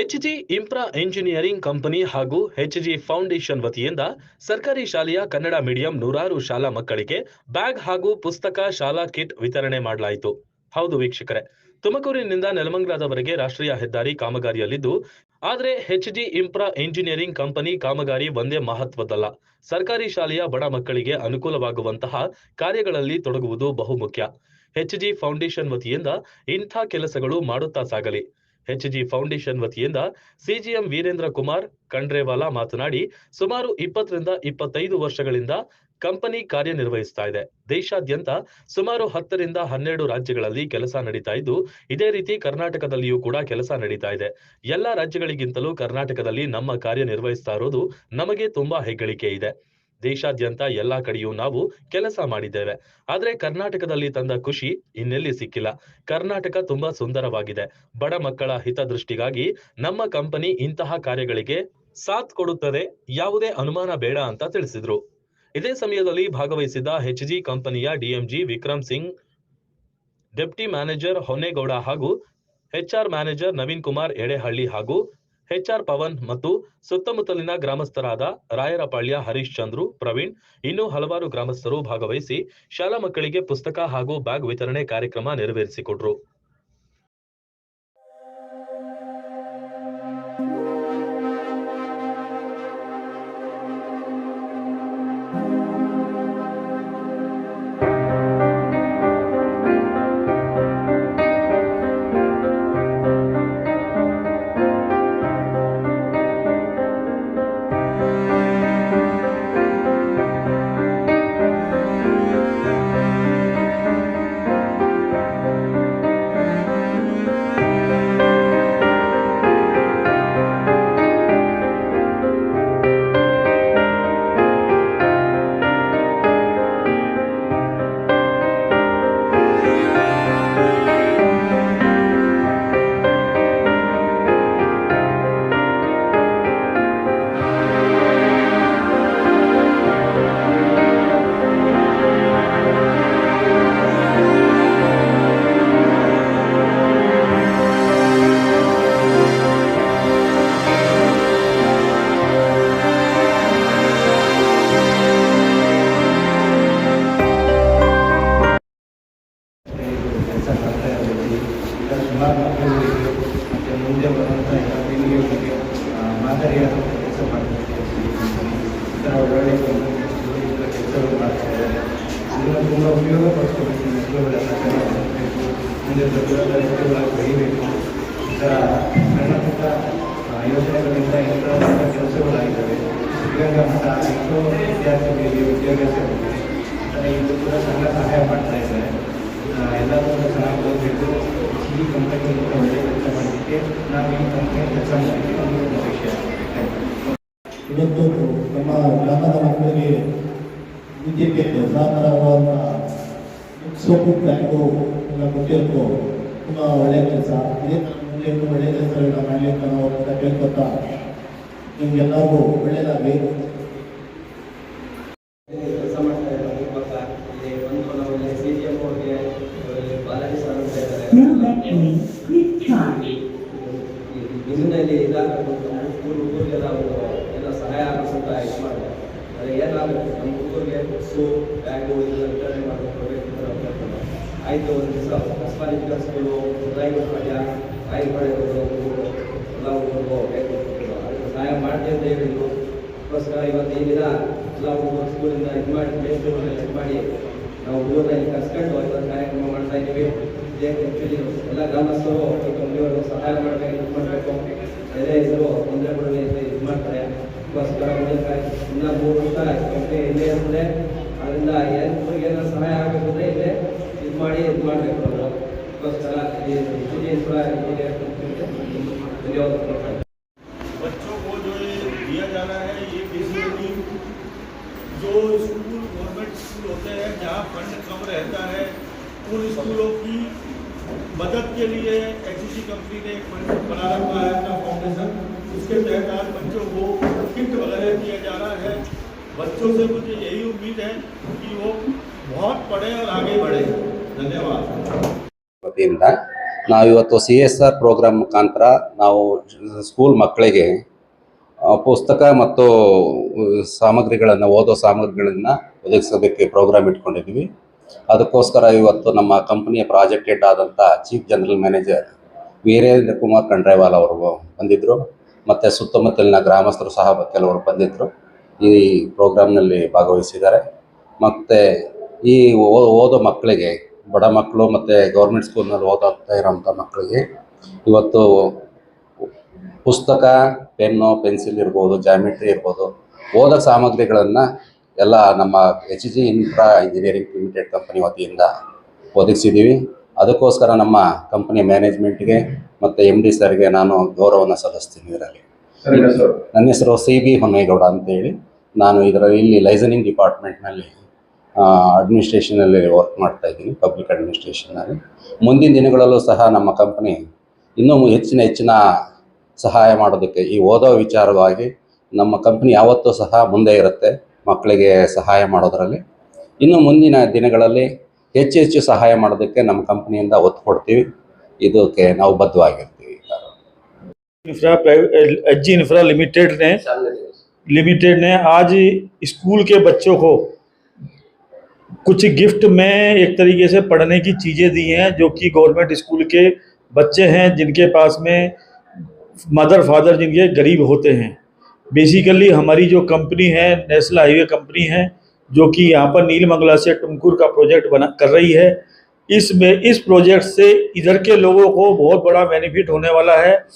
HG infra engineering company ಹಾಗೂ HG foundation ವತಿಯಿಂದ ಸರ್ಕಾರಿ ಶಾಲೆಯ ಕನ್ನಡ ಮೀಡಿಯಂ ನೂರಾರು ಶಾಲಾ ಮಕ್ಕಳಿಗೆ ಬ್ಯಾಗ್ ಹಾಗೂ ಪುಸ್ತಕ ಶಾಲಾ ಕಿಟ್ ವಿತರಣೆ ಮಾಡಲಾಯಿತು. ಹೌದು ವೀಕ್ಷಕರೇ, ತುಮಕೂರಿನಿಂದ ನೆಲಮಂಗಲದವರೆಗೆ ರಾಷ್ಟ್ರೀಯ ಹೆದ್ದಾರಿ ಕಾಮಗಾರಿಯಲ್ಲಿದ್ದು, ಆದರೆ ಎಚ್ಜಿ ಇಂಪ್ರಾ ಎಂಜಿನಿಯರಿಂಗ್ ಕಂಪನಿ ಕಾಮಗಾರಿ ಒಂದೇ ಮಹತ್ವದಲ್ಲ ಸರ್ಕಾರಿ ಶಾಲೆಯ ಬಡ ಮಕ್ಕಳಿಗೆ ಅನುಕೂಲವಾಗುವಂತಹ ಕಾರ್ಯಗಳಲ್ಲಿ ತೊಡಗುವುದು ಬಹುಮುಖ್ಯ. ಎಚ್ಜಿ ಫೌಂಡೇಶನ್ ವತಿಯಿಂದ ಇಂಥ ಕೆಲಸಗಳು ಮಾಡುತ್ತಾ ಸಾಗಲಿ. ಎಚ್ಜಿ ಫೌಂಡೇಶನ್ ವತಿಯಿಂದ ಸಿಜಿಎಂ ವೀರೇಂದ್ರ ಕುಮಾರ್ ಖಂಡ್ರೇವಾಲಾ ಮಾತನಾಡಿ, ಸುಮಾರು ಇಪ್ಪತ್ತರಿಂದ ಇಪ್ಪತ್ತೈದು ವರ್ಷಗಳಿಂದ ಕಂಪನಿ ಕಾರ್ಯನಿರ್ವಹಿಸ್ತಾ ಇದೆ. ದೇಶಾದ್ಯಂತ ಸುಮಾರು ಹತ್ತರಿಂದ ಹನ್ನೆರಡು ರಾಜ್ಯಗಳಲ್ಲಿ ಕೆಲಸ ನಡೀತಾ ಇದ್ದು, ಇದೇ ರೀತಿ ಕರ್ನಾಟಕದಲ್ಲಿಯೂ ಕೂಡ ಕೆಲಸ ನಡೀತಾ ಇದೆ. ಎಲ್ಲಾ ರಾಜ್ಯಗಳಿಗಿಂತಲೂ ಕರ್ನಾಟಕದಲ್ಲಿ ನಮ್ಮ ಕಾರ್ಯನಿರ್ವಹಿಸ್ತಾ ಇರೋದು ನಮಗೆ ತುಂಬಾ ಹೆಗ್ಗಳಿಕೆ ಇದೆ. ದೇಶಾದ್ಯಂತ ಎಲ್ಲಾ ಕಡೆಯೂ ನಾವು ಕೆಲಸ ಮಾಡಿದ್ದೇವೆ. ಆದ್ರೆ ಕರ್ನಾಟಕದಲ್ಲಿ ತಂದ ಖುಷಿ ಇನ್ನೆಲ್ಲಿ ಸಿಕ್ಕಿಲ್ಲ. ಕರ್ನಾಟಕ ತುಂಬಾ ಸುಂದರವಾಗಿದೆ. ಬಡ ಮಕ್ಕಳ ಹಿತದೃಷ್ಟಿಗಾಗಿ ನಮ್ಮ ಕಂಪನಿ ಇಂತಹ ಕಾರ್ಯಗಳಿಗೆ ಸಾಥ್ ಕೊಡುತ್ತದೆ. ಯಾವುದೇ ಅನುಮಾನ ಬೇಡ ಅಂತ ತಿಳಿಸಿದ್ರು. ಇದೇ ಸಮಯದಲ್ಲಿ ಭಾಗವಹಿಸಿದ್ದ ಎಚ್ಜಿ ಕಂಪನಿಯ DMG Vikram Singh, deputy manager Honnegowda ಹಾಗೂ ಎಚ್ಆರ್ ಮ್ಯಾನೇಜರ್ ನವೀನ್ ಕುಮಾರ್ ಎಡೆಹಳ್ಳಿ ಹಾಗೂ ಎಚ್ಆರ್ ಪವನ್ ಮತ್ತು ಸುತ್ತಮುತ್ತಲಿನ ಗ್ರಾಮಸ್ಥರಾದ ರಾಯರಪಾಳ್ಯ ಹರೀಶ್ ಚಂದ್ರು, ಪ್ರವೀಣ್, ಇನ್ನೂ ಹಲವಾರು ಗ್ರಾಮಸ್ಥರು ಭಾಗವಹಿಸಿ ಶಾಲಾ ಮಕ್ಕಳಿಗೆ ಪುಸ್ತಕ ಹಾಗೂ ಬ್ಯಾಗ್ ವಿತರಣೆ ಕಾರ್ಯಕ್ರಮ ನೆರವೇರಿಸಿಕೊಟ್ರು. ತುಂಬ ಉಪಯೋಗ ಪಡಿಸ್ಕೋಬೇಕು ಓದಬೇಕು ಮುಂದೆ ದೊಡ್ಡ ವ್ಯಕ್ತಿಗಳಾಗಿ ಬೆಳಿಬೇಕು. ಈ ಸಣ್ಣ ಪುಟ್ಟ ಯೋಜನೆಗಳಿಂದ ದೊಡ್ಡ ಕೆಲಸಗಳಾಗಿದ್ದಾವೆ. ಉದ್ಯೋಗ ಮಟ್ಟ ಎಷ್ಟೋ ವಿದ್ಯಾರ್ಥಿಗಳಿಗೆ ವಿದ್ಯಾಭ್ಯಾಸ ಥರ ಇದು ಕೂಡ ಸಣ್ಣ ಸಹಾಯ ಮಾಡ್ತಾ ಇದ್ದಾರೆ ಎಲ್ಲರೂ ಕೂಡ ಚೆನ್ನಾಗಿ ಓದಬೇಕು. ಈ ಕಂಪನಿ ಒಳ್ಳೆಯ ಕೆಲಸ ಮಾಡಲಿಕ್ಕೆ ನಾವು ಈ ಕಂಪನಿ ಕೆಲಸ ಮಾಡಲಿಕ್ಕೆ ಒಂದು ವಿಷಯ ಇವತ್ತು ನಮ್ಮ ಗ್ರಾಮದ ಮಕ್ಕಳಿಗೆ ವಿದ್ಯೆಗೆ ಸಹಕಾರವಾದ ಸೋಪು ಬ್ಯಾಂಕು ಎಲ್ಲ ಕೊಟ್ಟಿರೋದು ತುಂಬ ಒಳ್ಳೆಯ ಕೆಲಸ ಇದೇ ಥರ ಮುಂದೆ ಇನ್ನೂ ಒಳ್ಳೆಯ ಕೆಲಸಗಳನ್ನ ಮಾಡಲಿಕ್ಕೆ ನಾವು ಅವ್ರನ್ನ ಕೇಳ್ಕೊತಾ ನಿಮ್ಗೆಲ್ಲರಿಗೂ ಒಳ್ಳೆಯದಾಗಲಿ ಕೆಲಸ ಮಾಡ್ತಾ ಇದ್ದಾರೆ ಇವಾಗ ಇಲ್ಲಿ ಬಂದು ನಾವು ಇಲ್ಲಿ ಸಿ ಜಿ ಎಂ ಅವ್ರಿಗೆ ಇಲ್ಲಿ ಬಾಲಾಜಿ ಸರ್ ಅಂತ ಇದ್ದಾರೆ No battery. Please charge. ಬಿಸಿನಲ್ಲಿ ಇದಾಗಬೇಕು ಊರು ಊರಿಗೆಲ್ಲ ಒಂದು ಎಲ್ಲ ಸಹಾಯ ಆಗುವಂತ ಇದು ಮಾಡಿದೆ ಅದೇ ಏನಾಗಬೇಕು ನಮ್ಮ ಹುಡುಗರಿಗೆ ಬಸ್ಸು, ಬ್ಯಾಗು, ಇದೆಲ್ಲ ವಿತರಣೆ ಮಾಡಬೇಕು ಅಂತ ಆಯಿತು, ಒಂದು ದಿವಸ ಹೊಸಪಾಲಿ ಕ್ಲಾಸ್ಗಳು ಡ್ರೈವರ್ ಪಡ್ಯ ಆಯ್ಕೆ ಪಡೆಯೋದು ಎಲ್ಲ ಹುಡುಗರು ಅದಕ್ಕೆ ಸಹಾಯ ಮಾಡ್ತೀವಿ ಅಂತ ಹೇಳಿದ್ರು. ಅದಕ್ಕೋಸ್ಕರ ಇವತ್ತು ಈ ದಿನ ಎಲ್ಲ ಹುಡುಗರು ಸ್ಕೂಲಿಂದ ಇದು ಮಾಡಿ ಬೇಸ್ಗಳನ್ನ ಇದು ಮಾಡಿ, ನಾವು ಹುಡುಗರನ್ನ ಇಲ್ಲಿ ಕಸ್ಕೊಂಡು ಇವತ್ತು ಕಾರ್ಯಕ್ರಮ ಮಾಡ್ತಾ ಇದ್ದೀವಿ. ಇದೇ ಆ್ಯಕ್ಚುಲಿ ಎಲ್ಲ ಗ್ರಾಮಸ್ಥರು ಈ ಕಂಪ್ನಿಯವರು ಸಹಾಯ ಮಾಡಬೇಕು ಇದು ಮಾಡಬೇಕು. ಇದ್ರು ತೊಂದರೆ ಕೊಡಬೇಕು ಇದು ಮಾಡ್ತಾರೆ. ಇನ್ನೂ ಮೂರು ವರ್ಷ ಕಂಪ್ನಿ ಇಲ್ಲೇ ಇರ್ತದೆ ಅದರಿಂದ ಏನು ಊರಿಗೆ ಏನಾದ್ರು ಸಹಾಯ ಆಗಬೇಕು ಅಂದರೆ ಇಲ್ಲೇ ಇದು ಮಾಡಿ ಇದು ಮಾಡಬೇಕು ಅವರು ಅದಕ್ಕೋಸ್ಕರ ಈ ಇಂಜಿನಿಯರ್ ಕೂಡ ಇಂಜಿನಿಯರ್ ಧನ್ಯವಾದ ಕೊಡ್ತಾರೆ बच्चों को जो ये दिया जा रहा है ये बेसिकली जो स्कूल गवर्नमेंट स्कूल होते हैं जहाँ फंड कम रहता है उन स्कूलों की मदद के लिए एच कंपनी ने एक फंड बना रखा है अपना फाउंडेशन उसके तहत आज बच्चों को किट वगैरह दिया जा रहा है बच्चों से मुझे यही उम्मीद है कि वो बहुत पढ़े और आगे बढ़े धन्यवाद ವತಿಯಿಂದ ನಾವಿವತ್ತು ಸಿ ಎಸ್ ಆರ್ ಪ್ರೋಗ್ರಾಮ್ ಮುಖಾಂತರ ನಾವು ಸ್ಕೂಲ್ ಮಕ್ಕಳಿಗೆ ಆ, ಪುಸ್ತಕ ಮತ್ತು ಸಾಮಗ್ರಿಗಳನ್ನು ಓದೋ ಸಾಮಗ್ರಿಗಳನ್ನು ಒದಗಿಸೋದಕ್ಕೆ ಪ್ರೋಗ್ರಾಮ್ ಇಟ್ಕೊಂಡಿದ್ವಿ ಅದಕ್ಕೋಸ್ಕರ ಇವತ್ತು ನಮ್ಮ ಕಂಪನಿಯ ಪ್ರಾಜೆಕ್ಟ್ ಹೆಡ್ ಆದಂಥ chief general manager Virendra Kumar Khandrewal ಅವರು ಬಂದಿದ್ದರು ಮತ್ತು ಸುತ್ತಮುತ್ತಲಿನ ಗ್ರಾಮಸ್ಥರು ಸಹ ಕೆಲವರು ಬಂದಿದ್ದರು ಈ ಪ್ರೋಗ್ರಾಮ್ನಲ್ಲಿ ಭಾಗವಹಿಸಿದ್ದಾರೆ. ಮತ್ತು ಈ ಓದೋ ಮಕ್ಕಳಿಗೆ, ಬಡ ಮಕ್ಕಳು ಮತ್ತು ಗೌರ್ಮೆಂಟ್ ಸ್ಕೂಲ್ನಲ್ಲಿ ಓದಾಗ್ತಾ ಇರೋಂಥ ಮಕ್ಕಳಿಗೆ ಇವತ್ತು ಪುಸ್ತಕ, ಪೆನ್ನು, ಪೆನ್ಸಿಲ್ ಇರ್ಬೋದು ಜಾಮಿಟ್ರಿ ಇರ್ಬೋದು, ಓದೋ ಸಾಮಗ್ರಿಗಳನ್ನು ಎಲ್ಲ ನಮ್ಮ H G infra engineering limited company ವತಿಯಿಂದ ಒದಗಿಸಿದ್ದೀವಿ. ಅದಕ್ಕೋಸ್ಕರ ನಮ್ಮ ಕಂಪನಿ ಮ್ಯಾನೇಜ್ಮೆಂಟ್ಗೆ ಮತ್ತು ಎಂ ಡಿ ಸರ್ಗೆ ನಾನು ಗೌರವನ ಸಲ್ಲಿಸ್ತೀನಿ ಇದರಲ್ಲಿ. ನನ್ನ ಹೆಸರು ಸಿ ಬಿ ಹೊನ್ನೇಗೌಡ ಅಂತೇಳಿ ನಾನು ಇದರ ಇಲ್ಲಿ ಲೈಸನಿಂಗ್ ಡಿಪಾರ್ಟ್ಮೆಂಟ್ನಲ್ಲಿ ಅಡ್ಮಿನಿಸ್ಟ್ರೇಷನಲ್ಲಿ ವರ್ಕ್ ಮಾಡ್ತಾ ಇದ್ದೀನಿ ಪಬ್ಲಿಕ್ ಅಡ್ಮಿನಿಸ್ಟ್ರೇಷನ್ನಲ್ಲಿ ಮುಂದಿನ ದಿನಗಳಲ್ಲೂ ಸಹ ನಮ್ಮ ಕಂಪನಿ ಇನ್ನೂ ಹೆಚ್ಚಿನ ಹೆಚ್ಚಿನ ಸಹಾಯ ಮಾಡೋದಕ್ಕೆ ಈ ಓದೋ ವಿಚಾರವಾಗಿ ನಮ್ಮ ಕಂಪ್ನಿ ಯಾವತ್ತೂ ಸಹ ಮುಂದೆ ಇರುತ್ತೆ ಮಕ್ಕಳಿಗೆ ಸಹಾಯ ಮಾಡೋದರಲ್ಲಿ. ಇನ್ನು ಮುಂದಿನ ದಿನಗಳಲ್ಲಿ ಹೆಚ್ಚು ಹೆಚ್ಚು ಸಹಾಯ ಮಾಡೋದಕ್ಕೆ ನಮ್ಮ ಕಂಪ್ನಿಯಿಂದ ಒತ್ತು ಕೊಡ್ತೀವಿ. ಇದಕ್ಕೆ ನಾವು ಬದ್ಧವಾಗಿರ್ತೀವಿ infra private H G infra limited ने लिमिटेड ने आज स्कूल के बच्चों को कुछ गिफ्ट में एक तरीके से पढ़ने की चीज़ें दी हैं जो कि गवर्नमेंट स्कूल के बच्चे हैं जिनके पास में मदर फादर जिनके गरीब होते हैं बेसिकली हमारी जो कंपनी है नेशनल हाईवे कंपनी है जो कि यहाँ पर नीलमंगला से टुमकुर का प्रोजेक्ट बना कर रही है इसमें, इस प्रोजेक्ट से इधर के लोगों को बहुत बड़ा बेनिफिट होने वाला है।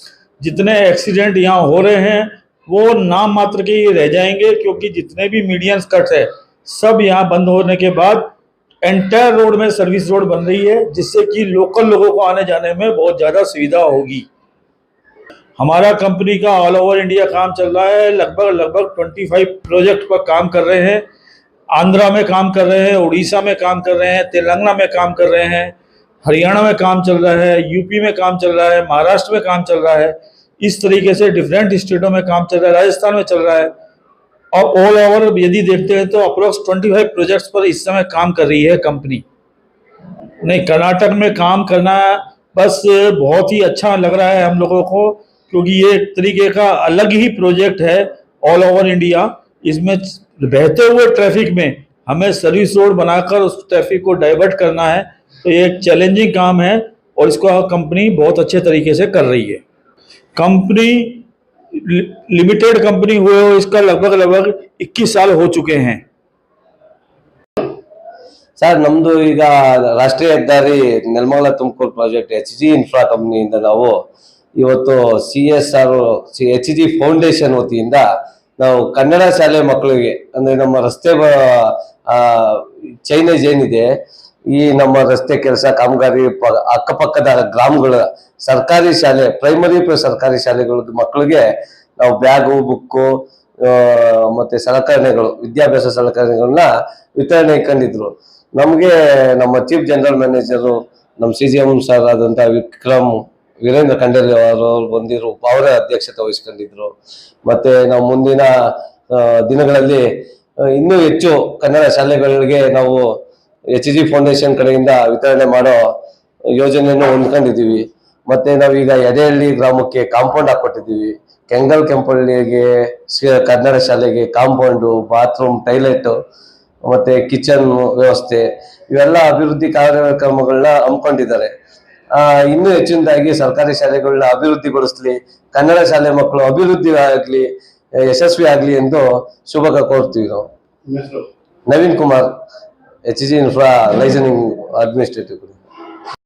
जितने एक्सीडेंट यहाँ हो रहे हैं, वो नाम मात्र के ही रह जाएँगे, क्योंकि जितने भी मीडियम कट है, सब यहाँ बंद होने के बाद एंटायर रोड में सर्विस रोड बन रही है, जिससे कि लोकल लोगों को आने जाने में बहुत ज़्यादा सुविधा होगी। हमारा कंपनी का ऑल ओवर इंडिया काम चल रहा है, लगभग लगभग 25 प्रोजेक्ट पर काम कर रहे हैं। आंध्रा में काम कर रहे हैं, उड़ीसा में काम कर रहे हैं, तेलंगाना में काम कर रहे हैं, हरियाणा में काम चल रहा है, यूपी में काम चल रहा है, महाराष्ट्र में काम चल रहा है, इस तरीके से डिफरेंट स्टेटों में काम चल रहा है, राजस्थान में चल रहा है। और ऑल ओवर यदि देखते हैं तो अप्रोक्स 25 प्रोजेक्ट्स पर इस समय काम कर रही है कंपनी नहीं, कर्नाटक में काम करना बस बहुत ही अच्छा लग रहा है हम लोगों को, क्योंकि ये एक तरीके का अलग ही प्रोजेक्ट है ऑल ओवर इंडिया इसमें बहते हुए ट्रैफिक में हमें सर्विस रोड बनाकर उस ट्रैफिक को डाइवर्ट करना है तो ये एक चैलेंजिंग काम है और इसको कंपनी बहुत अच्छे तरीके से कर रही है कंपनी लिमिटेड कंपनी हुए हुए इसका लगभग लगभग 21 साल हो चुके हैं ಸರ್ ನಮ್ದು ಈಗ ರಾಷ್ಟ್ರೀಯ ಹೆದ್ದಾರಿ Nelamangala Tumakuru project H G infra ಕಂಪ್ನಿಯಿಂದ ನಾವು ಇವತ್ತು C S R H G foundation ವತಿಯಿಂದ ನಾವು ಕನ್ನಡ ಶಾಲೆ ಮಕ್ಕಳಿಗೆ, ಅಂದ್ರೆ ನಮ್ಮ ರಸ್ತೆ ಚೈನೇಜ್ ಏನಿದೆ, ಈ ನಮ್ಮ ರಸ್ತೆ ಕೆಲಸ ಕಾಮಗಾರಿ ಅಕ್ಕಪಕ್ಕದ ಗ್ರಾಮಗಳ ಸರ್ಕಾರಿ ಶಾಲೆ ಪ್ರೈಮರಿ ಸರ್ಕಾರಿ ಶಾಲೆಗಳ ಮಕ್ಕಳಿಗೆ ನಾವು ಬ್ಯಾಗು, ಬುಕ್ಕು ಮತ್ತೆ ಸಲಕರಣೆಗಳು, ವಿದ್ಯಾಭ್ಯಾಸ ಸಲಕರಣೆಗಳನ್ನ ವಿತರಣೆ ಕಂಡಿದ್ರು. ನಮಗೆ ನಮ್ಮ ಚೀಫ್ ಜನರಲ್ ಮ್ಯಾನೇಜರು ನಮ್ಮ ಸಿ ಜಿ ಎಂ ಸರ್ ಆದಂಥ ವಿಕ್ರಮ್ ವೀರೇಂದ್ರ ಖಂಡೇರಿ ಅವರು ಬಂದಿದ್ರು, ಅವರೇ ಅಧ್ಯಕ್ಷತೆ ವಹಿಸ್ಕೊಂಡಿದ್ರು. ಮತ್ತೆ ನಾವು ಮುಂದಿನ ದಿನಗಳಲ್ಲಿ ಇನ್ನೂ ಹೆಚ್ಚು ಕನ್ನಡ ಶಾಲೆಗಳಿಗೆ ನಾವು ಎಚ್ ಜಿ ಫೌಂಡೇಶನ್ ಕಡೆಯಿಂದ ವಿತರಣೆ ಮಾಡೋ ಯೋಜನೆಯನ್ನು ಹೊಂದ್ಕೊಂಡಿದ್ದೀವಿ. ಮತ್ತೆ ನಾವೀಗ ಎಡೆಹಳ್ಳಿ ಗ್ರಾಮಕ್ಕೆ ಕಾಂಪೌಂಡ್ ಹಾಕೊಟ್ಟಿದ್ದೀವಿ ಕೆಂಗಲ್ ಕೆಂಪಳ್ಳಿಗೆ ಕನ್ನಡ ಶಾಲೆಗೆ ಕಾಂಪೌಂಡು, ಬಾತ್ರೂಮ್, ಟಾಯ್ಲೆಟ್, ಮತ್ತೆ ಕಿಚನ್ ವ್ಯವಸ್ಥೆ, ಇವೆಲ್ಲ ಅಭಿವೃದ್ಧಿ ಕಾರ್ಯಕ್ರಮಗಳನ್ನ ಹಮ್ಮಿಕೊಂಡಿದ್ದಾರೆ. ಇನ್ನೂ ಹೆಚ್ಚಿನದಾಗಿ ಸರ್ಕಾರಿ ಶಾಲೆಗಳನ್ನ ಅಭಿವೃದ್ಧಿಗೊಳಿಸ್ಲಿ ಕನ್ನಡ ಶಾಲೆ ಮಕ್ಕಳು ಅಭಿವೃದ್ಧಿ ಆಗಲಿ ಯಶಸ್ವಿ ಆಗ್ಲಿ ಎಂದು ಶುಭ ಕೋರ್ತೀವಿ ನಾವು. Naveen Kumar H G infra liaisoning administrative